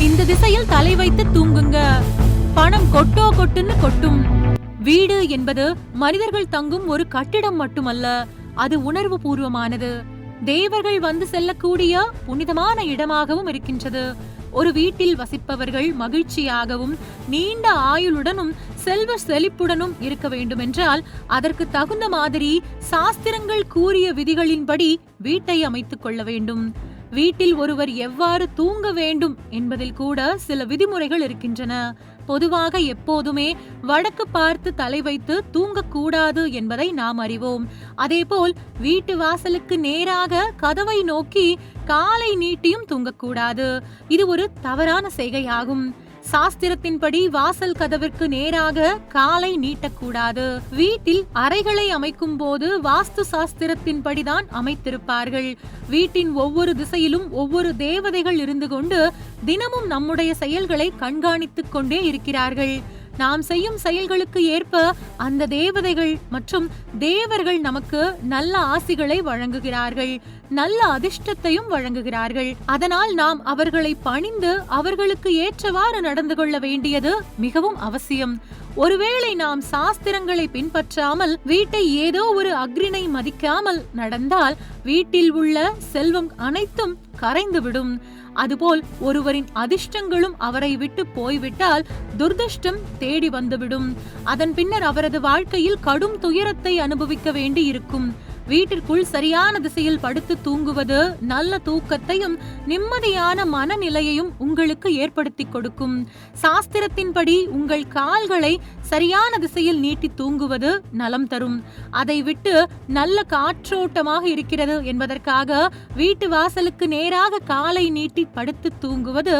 இந்த திசையில் தலை வைத்து தூங்குங்க. பணம் கொட்டோ கொட்டுன்னு கொட்டும். வீடு என்பது மனிதர்கள் தங்கும் ஒரு கட்டிடம் மட்டுமல்ல அது உணர்வு பூர்வமானது. தேவர்கள் வந்து செல்லக்கூடிய புனிதமான இடமாகவும் இருக்கின்றது. ஒரு வீட்டில் வசிப்பவர்கள் மகிழ்ச்சியாகவும் நீண்ட ஆயுளுடனும் செல்வ செழிப்புடனும் இருக்க வேண்டுமென்றால் அதற்கு தகுந்த மாதிரி சாஸ்திரங்கள் கூறிய விதிகளின்படி வீட்டை அமைத்துக் கொள்ள வேண்டும். வீட்டில் ஒருவர் எவ்வாறு தூங்க வேண்டும் என்பதில் கூட சில விதிமுறைகள் இருக்கின்றன. பொதுவாக எப்போதுமே வடக்கு பார்த்து தலை வைத்து தூங்கக்கூடாது என்பதை நாம் அறிவோம். அதேபோல் வீட்டு வாசலுக்கு நேராக கதவை நோக்கி காலை நீட்டியும் தூங்கக்கூடாது. இது ஒரு தவறான செய்கையாகும். சாஸ்திரத்தின்படி வாசல் கதவிற்கு நேராக காலை நீட்டக்கூடாது. வீட்டில் அறைகளை அமைக்கும் போது வாஸ்து சாஸ்திரத்தின்படிதான் அமைத்திருப்பார்கள். வீட்டின் ஒவ்வொரு திசையிலும் ஒவ்வொரு தேவதைகள் இருந்து கொண்டு தினமும் நம்முடைய செயல்களை கண்காணித்துக் கொண்டே இருக்கிறார்கள். நாம் செய்யும் செயல்களுக்கு ஏற்ப அந்த தேவதைகள் மற்றும் தேவர்கள் நமக்கு நல்ல ஆசிகளை வழங்குகிறார்கள் நல்ல அதிர்ஷ்டத்தையும் வழங்குகிறார்கள். அதனால் நாம் அவர்களை பணிந்து அவர்களுக்கு ஏற்றவாறு நடந்து கொள்ள வேண்டியது மிகவும் அவசியம். ஒருவேளை நாம் சாஸ்திரங்களை பின்பற்றாமல் வீட்டை ஏதோ ஒரு அக்ரிணை மதிக்காமல் நடந்தால் வீட்டில் உள்ள செல்வம் அனைத்தும் கரைந்துவிடும். அதுபோல் ஒருவரின் அதிர்ஷ்டங்களும் அவரை விட்டு போய்விட்டால் துர்திர்ஷ்டம் தேடி வந்துவிடும். அதன் பின்னர் அவரது வாழ்க்கையில் கடும் துயரத்தை அனுபவிக்க வேண்டி இருக்கும் வீட்டிற்குள் சரியான திசையில் படுத்து தூங்குவது நல்ல தூக்கத்தையும் நிம்மதியான மனநிலையையும் உங்களுக்கு ஏற்படுத்தி கொடுக்கும். சாஸ்திரத்தின்படி உங்கள் கால்களை சரியான திசையில் நீட்டி தூங்குவது நலம் தரும். அதை விட்டு நல்ல காற்றோட்டமாக இருக்கிறது என்பதற்காக வீட்டு வாசலுக்கு நேராக காலை நீட்டி படுத்து தூங்குவது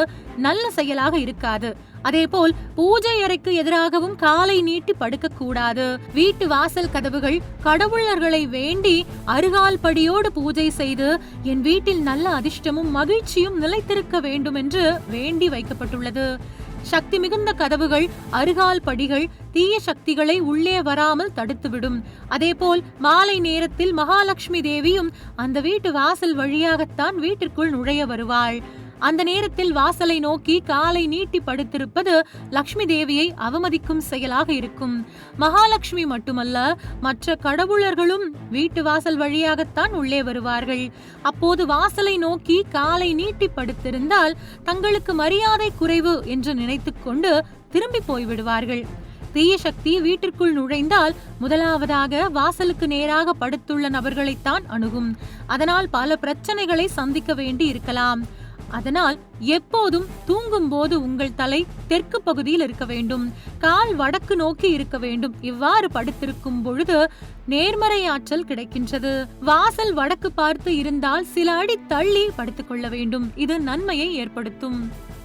நல்ல செயலாக இருக்காது. அதேபோல் பூஜை அறைக்கு எதிராகவும் காலை நீட்டி படுக்கக்கூடாது. வீட்டு வாசல் கதவுகள் கடவுளர்களை வேண்டி அருகால் படியோடு பூஜை செய்து என் வீட்டில் நல்ல அதிர்ஷ்டமும் மகிழ்ச்சியும் நிலைத்திருக்க வேண்டும் என்று வேண்டி வைக்கப்பட்டுள்ளது. சக்தி மிகுந்த கதவுகள் அருகால் படிகள் தீய சக்திகளை உள்ளே வராமல் தடுத்துவிடும். அதேபோல் மாலை நேரத்தில் மகாலட்சுமி தேவியும் அந்த வீட்டு வாசல் வழியாகத்தான் வீட்டிற்குள் நுழைய வருவாள். அந்த நேரத்தில் வாசலை நோக்கி காலை நீட்டி படுத்திருப்பது லக்ஷ்மி தேவியை அவமதிக்கும் செயலாக இருக்கும். மகாலட்சுமி மட்டுமல்ல மற்ற கடவுளர்களும் வீட்டு வாசல் வழியாகத்தான் உள்ளே வருவார்கள். அப்போது வாசலை நோக்கி காலை நீட்டி படுத்திருந்தால் தங்களுக்கு மரியாதை குறைவு என்று நினைத்துக்கொண்டு திரும்பி போய்விடுவார்கள். தீய சக்தி வீட்டிற்குள் நுழைந்தால் முதலாவதாக வாசலுக்கு நேராக படுத்துள்ள நபர்களைத்தான் அணுகும். அதனால் பல பிரச்சனைகளை சந்திக்க வேண்டி இருக்கலாம் அதனால் எப்போதும் தூங்கும் போது உங்கள் தலை தெற்கு பகுதியில் இருக்க வேண்டும். கால் வடக்கு நோக்கி இருக்க வேண்டும். இவ்வாறு படுத்திருக்கும் பொழுது நேர்மறை ஆற்றல் கிடைக்கின்றது. வாசல் வடக்கு பார்த்து இருந்தால் சில அடி தள்ளி படுத்துக் கொள்ள வேண்டும். இது நன்மையை ஏற்படுத்தும்.